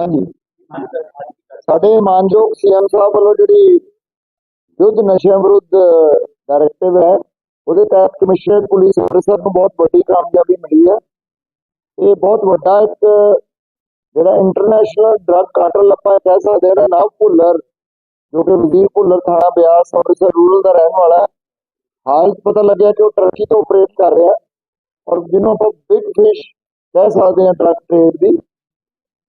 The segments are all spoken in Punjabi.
ਹਾਂਜੀ। ਸਾਡੇ ਮਾਨਯੋਗ ਸੀਐਮ ਸਾਹਿਬ ਵੱਲੋਂ ਜਿਹੜੀ ਯੁੱਧ ਨਸ਼ਿਆਂ ਵਿਰੁੱਧ ਡਾਇਰੈਕਟਿਵ ਹੈ, ਉਹਦੇ ਤਹਿਤ ਕਮਿਸ਼ਨਰ ਪੁਲਿਸ ਅੰਮ੍ਰਿਤਸਰ ਨੂੰ ਬਹੁਤ ਵੱਡੀ ਕਾਮਯਾਬੀ ਮਿਲੀ ਹੈ। ਇਹ ਬਹੁਤ ਵੱਡਾ ਇੱਕ, ਜਿਹੜਾ ਇੰਟਰਨੈਸ਼ਨਲ ਡਰੱਗ ਕਾਰਟਲ ਆਪਾਂ ਕਹਿ ਸਕਦੇ ਹਾਂ ਨਾ ਭੁੱਲਰ, ਜੋ ਕਿ ਵਜ਼ੀਰ ਭੁੱਲਰ ਥਾਣਾ ਬਿਆਸ, ਅੰਮ੍ਰਿਤਸਰ ਰੂਰਲ ਦਾ ਰਹਿਣ ਵਾਲਾ ਹੈ। ਹਾਲ ਪਤਾ ਲੱਗਿਆ ਕਿ ਉਹ ਟਰਕੀ ਤੋਂ ਆਪਰੇਟ ਕਰ ਰਿਹਾ ਔਰ ਜਿਹਨੂੰ ਆਪਾਂ ਬਿਗ ਫਿਸ਼ ਕਹਿ ਸਕਦੇ ਹਾਂ ਡਰੱਗ ਟ੍ਰੇਡ ਦੀ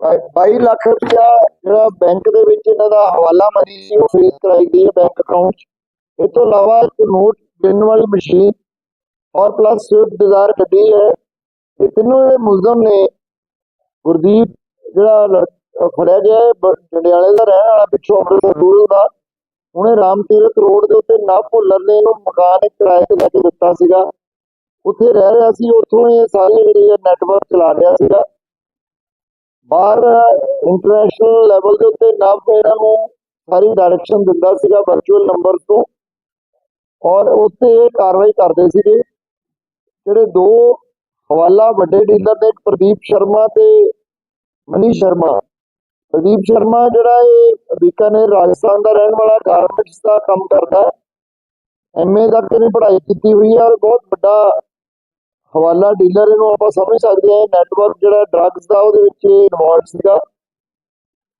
22 ਲੱਖ ਰੁਪਇਆ ਜਿਹੜਾ ਬੈਂਕ ਦੇ ਵਿੱਚ ਇਹਨਾਂ ਦਾ ਹਵਾਲਾ ਮਨੀ ਸੀ, ਉਹ ਫੇਸ ਕਰਾਈ ਗਈ ਹੈ ਬੈਂਕ ਅਕਾਊਂਟ ਇਸ ਤੋਂ ਇਲਾਵਾ ਇੱਕ ਨੋਟ ਗਿਣਨ ਵਾਲੀ ਮਸ਼ੀਨ ਔਰ ਪਲੱਸ ਸਵਿਫਟ ਡਿਜ਼ਾਇਰ ਗੱਡੀ ਹੈ। ਇਹ ਤਿੰਨੋਂ ਜਿਹੜੇ ਮੁਲਜ਼ਮ ਨੇ, ਗੁਰਦੀਪ ਜਿਹੜਾ ਫੜਿਆ ਗਿਆ ਹੈ ਜੰਡਿਆਲੇ ਦਾ ਰਹਿਣ ਵਾਲਾ, ਪਿੱਛੋਂ ਅੰਮ੍ਰਿਤਸਰ ਰੂਰਲ ਦਾ। ਉਹਨੇ ਰਾਮ ਤੀਰਥ ਰੋਡ ਦੇ ਉੱਤੇ ਨਾ ਭੁੱਲਰ ਨੇ ਇਹਨੂੰ ਮਕਾਨ ਇੱਕ ਕਿਰਾਏ ਤੇ ਲੈ ਕੇ ਦਿੱਤਾ ਸੀਗਾ। ਉੱਥੇ ਰਹਿ ਰਿਹਾ ਸੀ, ਉੱਥੋਂ ਇਹ ਸਾਰੇ ਜਿਹੜੇ ਨੈਟਵਰਕ ਚਲਾ ਰਿਹਾ ਸੀਗਾ। ਬਾਹਰ ਇੰਟਰਨੈਸ਼ਨਲ ਲੈਵਲ ਦੇ ਉੱਤੇ ਨਵ ਇਹਨਾਂ ਨੂੰ ਸਾਰੀ ਡਾਇਰੈਕਸ਼ਨ ਦਿੰਦਾ ਸੀਗਾ ਵਰਚੁਅਲ ਨੰਬਰ ਤੋਂ। ਔਰ ਉੱਤੇ ਇਹ ਕਾਰਵਾਈ ਕਰਦੇ ਸੀਗੇ। ਜਿਹੜੇ ਦੋ ਹਵਾਲਾ ਵੱਡੇ ਡੀਲਰ ਨੇ ਪ੍ਰਦੀਪ ਸ਼ਰਮਾ ਤੇ ਮਨੀ ਸ਼ਰਮਾ। ਪ੍ਰਦੀਪ ਸ਼ਰਮਾ ਜਿਹੜਾ ਇਹ ਬੀਕਾਨੇਰ ਰਾਜਸਥਾਨ ਦਾ ਰਹਿਣ ਵਾਲਾ ਗਾਰਮੈਂਟਸ ਦਾ ਕੰਮ ਕਰਦਾ ਹੈ। ਐਮਏ ਤੱਕ ਇਹਨੇ ਪੜ੍ਹਾਈ ਕੀਤੀ ਹੋਈ ਹੈ ਔਰ ਬਹੁਤ ਵੱਡਾ ਹਵਾਲਾ ਡੀਲਰ ਇਹਨੂੰ ਆਪਾਂ ਸਮਝ ਸਕਦੇ ਹਾਂ ਨੈਟਵਰਕ ਜਿਹੜਾ ਡਰੱਗਸ ਦਾ ਉਹਦੇ ਵਿੱਚ ਇਨਵੋਲਡ ਸੀਗਾ।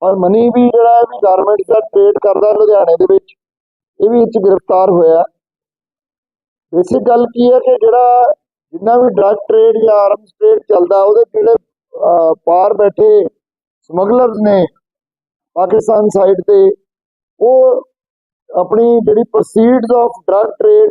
ਔਰ ਮਨੀ ਵੀ ਜਿਹੜਾ ਵੀ ਗਾਰਮੈਂਟਸ ਦਾ ਟ੍ਰੇਡ ਕਰਦਾ ਲੁਧਿਆਣੇ ਦੇ ਵਿੱਚ, ਇਹ ਵੀ ਇਹ 'ਚ ਗ੍ਰਿਫਤਾਰ ਹੋਇਆ। ਬੇਸਿਕ ਗੱਲ ਕੀ ਹੈ ਕਿ ਜਿਹੜਾ ਜਿੰਨਾ ਵੀ ਡਰੱਗ ਟ੍ਰੇਡ ਜਾਂ ਆਰਮਸ ਟ੍ਰੇਡ ਚੱਲਦਾ, ਉਹਦੇ ਜਿਹੜੇ ਪਾਰ ਬੈਠੇ ਸਮਗਲਰਸ ਨੇ ਪਾਕਿਸਤਾਨ ਸਾਈਡ ਤੇ, ਉਹ ਆਪਣੀ ਜਿਹੜੀ ਪ੍ਰੋਸੀਡਸ ਆਫ ਡਰੱਗ ਟ੍ਰੇਡ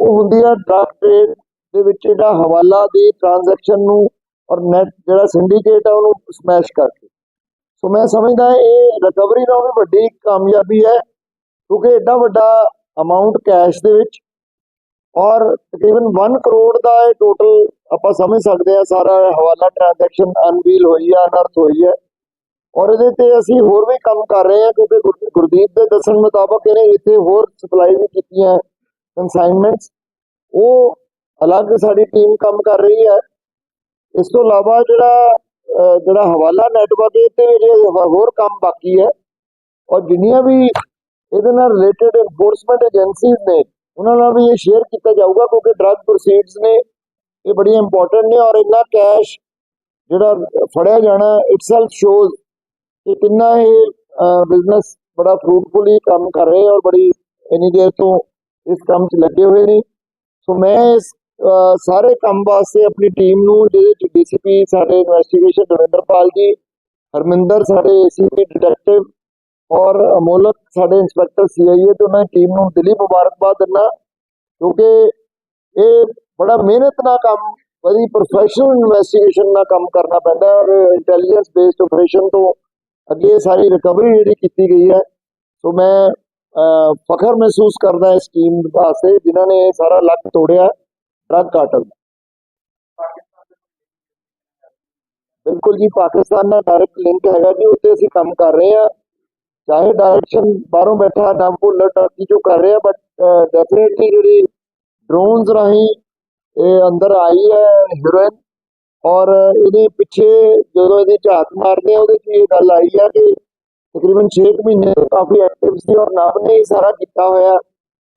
ਉਹ ਹੁੰਦੀ ਆ ਡਰੱਗ ਟ੍ਰੇਡ ਦੇ ਵਿੱਚ ਜਿਹੜਾ ਹਵਾਲਾ ਦੀ ਟ੍ਰਾਂਜੈਕਸ਼ਨ ਨੂੰ ਔਰ ਨੈਟ ਜਿਹੜਾ ਸਿੰਡੀਕੇਟ ਹੈ ਉਹਨੂੰ ਸਮੈਸ਼ ਕਰਕੇ। ਸੋ ਮੈਂ ਸਮਝਦਾ ਇਹ ਰਿਕਵਰੀ ਨਾਲ ਵੀ ਵੱਡੀ ਕਾਮਯਾਬੀ ਹੈ, ਕਿਉਂਕਿ ਐਡਾ ਵੱਡਾ ਅਮਾਉਂਟ ਕੈਸ਼ ਦੇ ਵਿੱਚ ਔਰ ਤਕਰੀਬਨ 1 ਕਰੋੜ ਦਾ ਇਹ ਟੋਟਲ ਆਪਾਂ ਸਮਝ ਸਕਦੇ ਆ ਸਾਰਾ ਹਵਾਲਾ ਟ੍ਰਾਂਜੈਕਸ਼ਨ ਅਨਵੀਲ ਹੋਈ ਹੈ ਅਨਰਥ ਹੋਈ ਹੈ ਔਰ ਇਹਦੇ ਤੇ ਅਸੀਂ ਹੋਰ ਵੀ ਕੰਮ ਕਰ ਰਹੇ ਹਾਂ, ਕਿਉਂਕਿ ਗੁਰ- ਗੁਰਦੀਪ ਦੇ ਦੱਸਣ ਮੁਤਾਬਕ ਇਹਨੇ ਇੱਥੇ ਹੋਰ ਸਪਲਾਈ ਵੀ ਕੀਤੀਆਂ। ਕਨਸਾਈਨਮੈਂਟਸ ਉਹ ਅਲੱਗ ਸਾਡੀ ਟੀਮ ਕੰਮ ਕਰ ਰਹੀ ਹੈ ਇਸ ਤੋਂ ਇਲਾਵਾ ਜਿਹੜਾ ਅਹ, ਜਿਹੜਾ ਹਵਾਲਾ ਨੈਟਵਰਕ ਇਹ ਤੇ ਜੇ ਹੋਰ ਕੰਮ ਬਾਕੀ ਹੈ ਔਰ ਜਿੰਨੀਆਂ ਵੀ ਇਹਦੇ ਨਾਲ ਰਿਲੇਟਡ ਐਨਫੋਰਸਮੈਂਟ ਏਜੰਸੀਜ਼ ਨੇ ਉਹਨਾਂ ਨਾਲ ਵੀ ਇਹ ਸ਼ੇਅਰ ਕੀਤਾ ਜਾਊਗਾ ਕਿਉਂਕਿ ਡਰੱਗ ਪ੍ਰੋਸੀਡਸ ਨੇ ਇਹ ਬੜੀ ਇੰਪੋਰਟੈਂਟ ਨੇ ਔਰ ਇੰਨਾ ਕੈਸ਼ ਜਿਹੜਾ ਫੜਿਆ ਜਾਣਾ ਇਟਸੈਲਫ ਸ਼ੋਜ਼ ਕਿ ਕਿੰਨਾ ਇਹ ਬਿਜ਼ਨਸ ਬੜਾ ਫਰੂਟਫੁਲੀ ਕੰਮ ਕਰ ਰਹੇ ਔਰ ਬੜੀ ਇੰਨੀ ਦੇਰ ਤੋਂ ਇਸ ਕੰਮ 'ਚ ਲੱਗੇ ਹੋਏ ਨੇ। ਸੋ ਮੈਂ ਇਸ ਸਾਰੇ ਕੰਮ ਵਾਸਤੇ ਆਪਣੀ ਟੀਮ ਨੂੰ, ਜਿਹਦੇ ਚ ਡੀਸੀਪੀ ਸਾਡੇ ਇਨਵੈਸਟੀਗੇਸ਼ਨ ਦਵਿੰਦਰਪਾਲ ਜੀ, ਹਰਮਿੰਦਰ ਸਾਡੇ ਏਸੀਪੀ ਡਿਟੈਕਟਿਵ ਔਰ ਅਮੋਲਕ ਸਾਡੇ ਇੰਸਪੈਕਟਰ ਸੀਆਈਏ ਤੇ ਉਹਨਾਂ ਦੀ ਟੀਮ ਨੂੰ ਦਿਲੀ ਮੁਬਾਰਕਬਾਦ ਦਿੰਦਾ। ਕਿਉਂਕਿ ਇਹ ਬੜਾ ਮਿਹਨਤ ਨਾਲ ਕੰਮ, ਬੜੀ ਪ੍ਰੋਫੈਸ਼ਨਲ ਇਨਵੈਸਟੀਗੇਸ਼ਨ ਨਾਲ ਕੰਮ ਕਰਨਾ ਪੈਂਦਾ ਔਰ ਇੰਟੈਲੀਜੈਂਸ ਬੇਸਡ ਆਪਰੇਸ਼ਨ ਤੋਂ ਅੱਗੇ ਸਾਰੀ ਰਿਕਵਰੀ ਜਿਹੜੀ ਕੀਤੀ ਗਈ ਹੈ। ਸੋ ਮੈਂ ਫਖਰ ਮਹਿਸੂਸ ਕਰਦਾ ਇਸ ਟੀਮ ਵਾਸਤੇ, ਜਿਨ੍ਹਾਂ ਨੇ ਸਾਰਾ ਲੱਕ ਤੋੜਿਆ ਡਰੱਗ ਕਾਟਲ ਬਿਲਕੁਲ ਜੀ, ਪਾਕਿਸਤਾਨ ਨਾਲ ਡਾਇਰੈਕਟ ਲਿੰਕ ਹੈਗਾ ਜੀ ਉੱਤੇ ਅਸੀਂ ਕੰਮ ਕਰ ਰਹੇ ਆ ਚਾਹੇ ਡਾਇਰੈਕਸ਼ਨ ਬਾਹਰੋਂ ਬੈਠਾ, ਡੰਪ ਭੁੱਲਰ ਟਰਕੀ ਚੋਂ ਕਰ ਰਿਹਾ ਬਟ ਡੈਫੀਨਿਟਲੀ ਜਿਹੜੀ ਡਰੋਨਸ ਰਾਹੀਂ ਇਹ ਅੰਦਰ ਆਈ ਹੈ ਹੀਰੋਇਨ ਔਰ ਇਹਦੇ ਪਿੱਛੇ ਜਦੋਂ ਇਹਦੀ ਝਾਤ ਮਾਰਦੇ ਆ, ਉਹਦੇ 'ਚ ਇਹ ਗੱਲ ਆਈ ਆ ਕਿ ਤਕਰੀਬਨ 6 ਮਹੀਨੇ ਤੋਂ ਕਾਫੀ ਐਕਟਿਵ ਸੀ ਔਰ ਨਵ ਨੇ ਹੀ ਸਾਰਾ ਕੀਤਾ ਹੋਇਆ।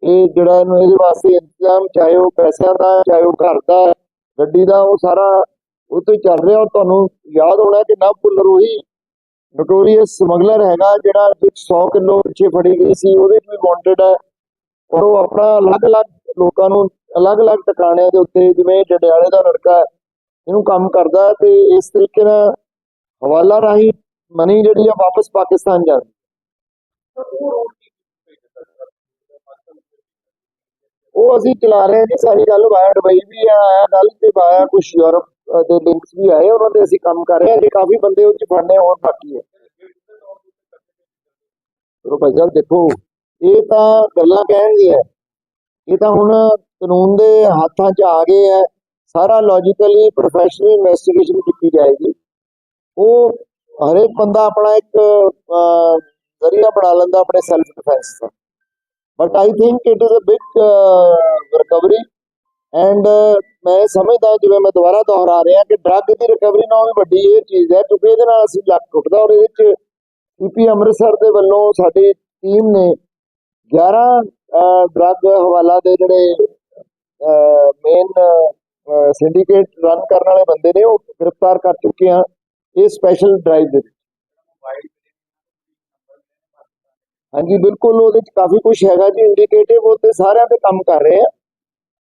ਇਹ ਜਿਹੜਾ ਇਹਨੂੰ ਇਹਦੇ ਵਾਸਤੇ ਇੰਤਜ਼ਾਮ, ਚਾਹੇ ਉਹ ਪੈਸਿਆਂ ਦਾ ਚਾਹੇ ਉਹ ਘਰ ਦਾ ਗੱਡੀ ਦਾ, ਉਹ ਸਾਰਾ ਉਹ ਤੋਂ ਚੱਲ ਰਿਹਾ। ਔਰ ਤੁਹਾਨੂੰ ਯਾਦ ਹੋਣਾ ਕਿ ਨਵ ਭੁੱਲਰ ਉਹੀ ਨੋਟੋਰੀਅਸ ਸਮਗਲਰ ਹੈਗਾ, ਜਿਹੜਾ 100 ਕਿਲੋ ਪਿੱਛੇ ਫੜੀ ਗਈ ਸੀ। ਉਹਦੇ ਵੀ ਵਾਂਟਡ ਹੈ। ਔਰ ਉਹ ਆਪਣਾ ਅਲੱਗ-ਅਲੱਗ ਲੋਕਾਂ ਨੂੰ ਅਲੱਗ-ਅਲੱਗ ਟਿਕਾਣਿਆਂ ਦੇ ਉੱਤੇ, ਜਿਵੇਂ ਜੰਡਿਆਲੇ ਦਾ ਲੜਕਾ ਇਹਨੂੰ ਕੰਮ ਕਰਦਾ ਤੇ ਇਸ ਤਰੀਕੇ ਨਾਲ ਹਵਾਲਾ ਰਾਹੀਂ ਮਨੀ ਜਿਹੜੀ ਆ ਵਾਪਸ ਪਾਕਿਸਤਾਨ ਜਾਂਦੀ ਉਹ ਅਸੀਂ ਚਲਾ ਰਹੇ ਹਾਂ ਸਾਰੀ ਗੱਲ ਵਾਇਆ ਦੁਬਈ ਵੀ ਆਇਆ ਗੱਲ ਤੇ ਵਾਇਆ ਕੁਝ ਯੂਰਪ ਦੇ ਲਿੰਕਸ ਵੀ ਆਏ, ਉਹਨਾਂ ਤੇ ਅਸੀਂ ਕੰਮ ਕਰ ਰਹੇ ਹਾਂ, ਜੇ ਕਾਫੀ ਬੰਦੇ ਉਹ ਫੜਨੇ ਹੋਰ ਬਾਕੀ ਹੈ। ਚਲੋ ਭਾਈ ਸਾਹਿਬ, ਦੇਖੋ, ਇਹ ਤਾਂ ਗੱਲਾਂ ਕਹਿਣ ਦੀਆਂ ਇਹ ਤਾਂ ਹੁਣ ਕਾਨੂੰਨ ਦੇ ਹੱਥਾਂ 'ਚ ਆ ਗਏ ਹੈ। ਸਾਰਾ ਲੌਜੀਕਲੀ ਪ੍ਰੋਫੈਸ਼ਨਲ ਇਨਵੈਸਟੀਗੇਸ਼ਨ ਕੀਤੀ ਜਾਏਗੀ। ਉਹ ਹਰੇਕ ਬੰਦਾ ਆਪਣਾ ਇੱਕ ਜ਼ਰੀਆ ਬਣਾ ਲੈਂਦਾ ਆਪਣੇ self defence the but I think it is a big recovery and ਮੈਂ ਸਮਝਦਾ ਜਿਵੇਂ ਮੈਂ ਦੁਬਾਰਾ ਦੁਹਰਾ ਰਿਹਾ ਕਿ ਡਰੱਗ ਦੀ ਰਿਕਵਰੀ ਨਾਲੋਂ ਵੀ ਵੱਡੀ ਇਹ ਚੀਜ਼ ਹੈ, ਕਿਉਂਕਿ ਇਹਦੇ ਨਾਲ ਅਸੀਂ ਲੱਕ ਟੁੱਟਦਾ ਔਰ ਇਹਦੇ ਵਿੱਚ ਪੀਪੀ ਅੰਮ੍ਰਿਤਸਰ ਦੇ ਵੱਲੋਂ ਸਾਡੀ ਟੀਮ ਨੇ 11 ਡਰੱਗ ਹਵਾਲਾ ਦੇ ਜਿਹੜੇ ਮੇਨ ਸਿੰਡੀਕੇਟ ਰਨ ਕਰਨ ਵਾਲੇ ਬੰਦੇ ਨੇ ਉਹ ਗ੍ਰਿਫਤਾਰ ਕਰ ਚੁੱਕੇ ਆ ਇਹ ਸਪੈਸ਼ਲ ਡਰਾਈਵ ਦੇ ਵਿੱਚ। ਹਾਂਜੀ, ਬਿਲਕੁਲ ਉਹਦੇ ਚ ਕਾਫੀ ਕੁਝ ਹੈਗਾ ਜੀ ਇੰਡੀਕੇਟਿਵ ਉਹ ਸਾਰਿਆਂ ਤੇ ਕੰਮ ਕਰ ਰਹੇ ਆ।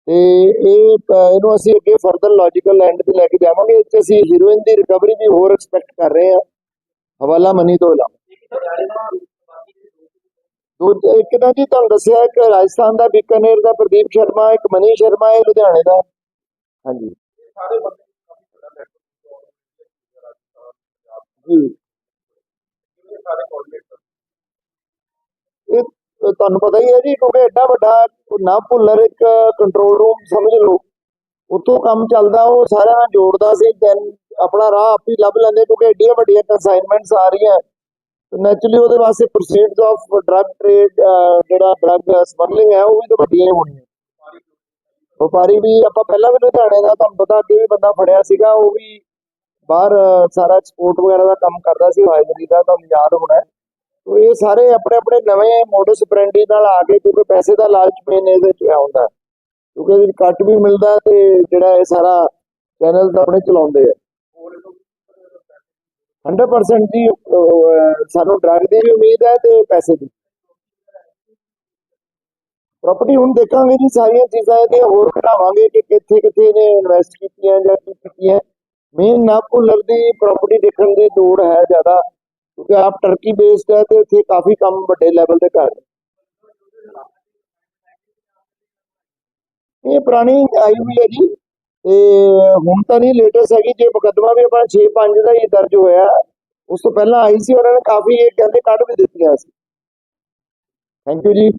ਤੇ ਇਹ ਇਹਨੂੰ ਅਸੀਂ ਅੱਗੇ ਫਰਦਰ ਲੌਜੀਕਲ ਐਂਡ ਤੇ ਲੈ ਕੇ ਜਾਵਾਂਗੇ। ਇੱਥੇ ਅਸੀਂ ਹੀਰੋਇਨ ਦੀ ਰਿਕਵਰੀ ਵੀ ਹੋਰ ਐਕਸਪੈਕਟ ਕਰ ਰਹੇ ਆ। ਹਵਾਲਾ ਮਨੀ ਤੋਂ ਇਲਾਵਾ। ਦੂਜਾ ਇੱਕ ਤਾਂ ਜੀ ਤੁਹਾਨੂੰ ਦੱਸਿਆ, ਇੱਕ ਰਾਜਸਥਾਨ ਦਾ ਬੀਕਾਨੇਰ ਦਾ ਪ੍ਰਦੀਪ ਸ਼ਰਮਾ, ਇੱਕ ਮਨੀ ਸ਼ਰਮਾ, ਇਹ ਲੁਧਿਆਣੇ ਦਾ। ਹਾਂਜੀ। ਜੀ ਇਹ ਤੁਹਾਨੂੰ ਪਤਾ ਹੀ ਹੈ ਜੀ, ਕਿਉਂਕਿ ਐਡਾ ਵੱਡਾ ਨਾ ਭੁੱਲਰ, ਇੱਕ ਕੰਟਰੋਲ ਰੂਮ ਸਮਝ ਲਓ। ਉੱਥੋਂ ਕੰਮ ਚੱਲਦਾ, ਉਹ ਸਾਰਿਆਂ ਨਾਲ ਜੋੜਦਾ ਸੀ ਦੈਨ ਆਪਣਾ ਰਾਹ ਆਪ ਹੀ ਲੱਭ ਲੈਂਦੇ, ਕਿਉਂਕਿ ਐਡੀਆਂ ਵੱਡੀਆਂ ਅਸਾਈਨਮੈਂਟਸ ਆ ਰਹੀਆਂ। ਨੈਚੁਰਲੀ ਉਹਦੇ ਵਾਸਤੇ ਪ੍ਰੋਸੀਡਸ ਆਫ ਡਰੱਗ ਟ੍ਰੇਡ ਜਿਹੜਾ ਡਰੱਗ ਸਮਗਲਿੰਗ ਹੈ, ਉਹ ਵੀ ਤਾਂ ਵੱਡੀਆਂ ਹੋਣੀਆਂ। ਵਪਾਰੀ ਵੀ, ਆਪਾਂ ਪਹਿਲਾਂ ਵੀ ਲੁਧਿਆਣੇ ਦਾ, ਤੁਹਾਨੂੰ ਪਤਾ ਅੱਗੇ ਵੀ ਬੰਦਾ ਫੜਿਆ ਸੀਗਾ, ਉਹ ਵੀ ਬਾਹਰ ਸਾਰਾ ਐਕਸਪੋਰਟ ਵਗੈਰਾ ਦਾ ਕੰਮ ਕਰਦਾ ਸੀ ਹਾਇਦਰੀ ਦਾ, ਤੁਹਾਨੂੰ ਯਾਦ ਹੋਣਾ ਤੋ ਇਹ ਸਾਰੇ ਆਪਣੇ ਆਪਣੇ ਨਵੇਂ ਮੋਡਸ ਬ੍ਰਾਂਡੀ ਨਾਲ ਆ ਕੇ, ਕਿਉਂਕਿ ਪੈਸੇ ਦਾ ਲਾਲਚ ਮੇਨ ਇਹਦੇ ਚ ਆਉਂਦਾ ਕਿਉਂਕਿ ਇਹਦੇ ਕੱਟ ਵੀ ਮਿਲਦਾ ਤੇ ਜਿਹੜਾ ਇਹ ਸਾਰਾ ਚੈਨਲ ਤਾਂ ਆਪਣੇ ਚਲਾਉਂਦੇ ਆ। 100% ਦੀ ਸਾਨੂੰ ਡਰਗ ਦੀ ਵੀ ਉਮੀਦ ਹੈ ਤੇ ਪੈਸੇ ਦੀ। ਪ੍ਰਾਪਰਟੀ ਹੁਣ ਦੇਖਾਂਗੇ ਜੀ, ਸਾਰੀਆਂ ਚੀਜ਼ਾਂ ਇਹਦੀਆਂ ਹੋਰ ਘਟਾਵਾਂਗੇ ਕਿ ਕਿੱਥੇ ਕਿੱਥੇ ਨੇ ਇਨਵੈਸਟ ਕੀਤੀਆਂ ਜਾਂ ਕੀ ਕੀਤੀਆਂ। ਮੇਨ ਨਾਗਪੁਰ ਦੀ ਪ੍ਰਾਪਰਟੀ ਦੇਖਣ ਦੀ ਲੋੜ ਹੈ ਜ਼ਿਆਦਾ, ਕਿਉਂਕਿ ਆਪ ਟਰਕੀ ਬੇਸਡ ਹੈ ਤੇ ਇੱਥੇ ਕਾਫੀ ਕੰਮ ਵੱਡੇ ਲੈਵਲ ਤੇ ਕਰ ਇਹ ਪੁਰਾਣੀ ਆਈ ਹੋਈ ਹੈ ਜੀ, ਤੇ ਹੁਣ ਤਾਂ ਨਹੀਂ ਲੇਟੈਸਟ ਹੈਗੀ, ਜੇ ਮੁਕੱਦਮਾ ਵੀ ਆਪਣਾ 6-5 ਦਾ ਹੀ ਦਰਜ ਹੋਇਆ, ਉਸ ਤੋਂ ਪਹਿਲਾਂ ਆਈ ਸੀ, ਉਹਨਾਂ ਨੇ ਕਾਫੀ ਇਹ ਕਹਿੰਦੇ ਕੱਢ ਵੀ ਦਿੱਤੀਆਂ ਸੀ। ਥੈਂਕ ਯੂ ਜੀ।